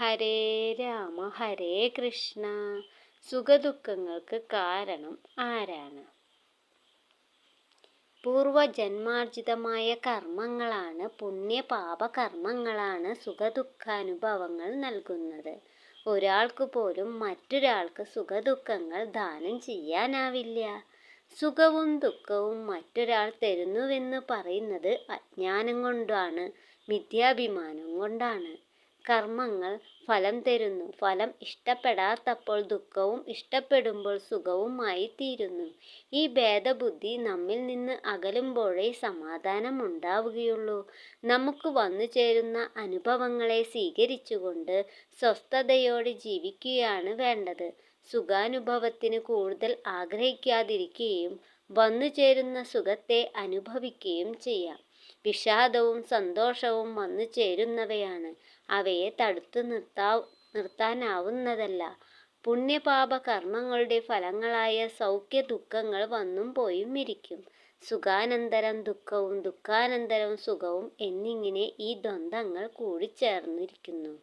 ഹരേ രാമ ഹരേ കൃഷ്ണ. സുഖദുഃഖങ്ങൾക്ക് കാരണം ആരാണ്? പൂർവജന്മാർജിതമായ കർമ്മങ്ങളാണ് പുണ്യപാപ കർമ്മങ്ങളാണ് സുഖദുഃഖാനുഭവങ്ങൾ നൽകുന്നത്. ഒരാൾക്ക് പോലും മറ്റൊരാൾക്ക് സുഖദുഃഖങ്ങൾ ദാനം ചെയ്യാനാവില്ല. സുഖവും ദുഃഖവും മറ്റൊരാൾ തരുന്നുവെന്ന് പറയുന്നത് അജ്ഞാനം കൊണ്ടാണ് മിഥ്യാഭിമാനം കൊണ്ടാണ്. കർമ്മങ്ങൾ ഫലം തരുന്നു. ഫലം ഇഷ്ടപ്പെടാത്തപ്പോൾ ദുഃഖവും ഇഷ്ടപ്പെടുമ്പോൾ സുഖവുമായി തീരുന്നു. ഈ ഭേദബുദ്ധി നമ്മിൽ നിന്ന് അകലുമ്പോഴേ സമാധാനം ഉണ്ടാവുകയുള്ളൂ നമുക്ക് വന്നു ചേരുന്ന അനുഭവങ്ങളെ സ്വീകരിച്ചുകൊണ്ട് സ്വസ്ഥതയോടെ ജീവിക്കുകയാണ് വേണ്ടത്. സുഖാനുഭവത്തിന് കൂടുതൽ ആഗ്രഹിക്കാതിരിക്കുകയും വന്നു ചേരുന്ന സുഖത്തെ അനുഭവിക്കുകയും ചെയ്യാം. വിഷാദവും സന്തോഷവും വന്നു ചേരുന്നവയാണ്. അവയെ തടുത്തു നിർത്താ നിർത്താനാവുന്നതല്ല. പുണ്യപാപ കർമ്മങ്ങളുടെ ഫലങ്ങളായ സൗഖ്യ ദുഃഖങ്ങൾ വന്നും പോയും ഇരിക്കും. സുഖാനന്തരം ദുഃഖവും ദുഃഖാനന്തരം സുഖവും എന്നിങ്ങനെ ഈ ദ്വന്ദ്ങ്ങൾ കൂടിച്ചേർന്നിരിക്കുന്നു.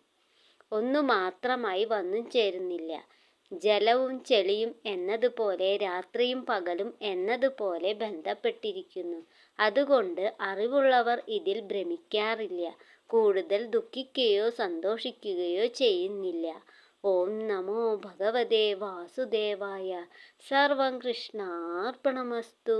ഒന്നു മാത്രമായി വന്നും ചേരുന്നില്ല. ജലവും ചെളിയും എന്നതുപോലെ രാത്രിയും പകലും എന്നതുപോലെ ബന്ധപ്പെട്ടിരിക്കുന്നു. അതുകൊണ്ട് അറിവുള്ളവർ ഇതിൽ ഭ്രമിക്കാറില്ല. കൂടുതൽ ദുഃഖിക്കുകയോ സന്തോഷിക്കുകയോ ചെയ്യുന്നില്ല. ഓം നമോ ഭഗവതേ വാസുദേവായ. സർവം കൃഷ്ണാർപ്പണമസ്തു.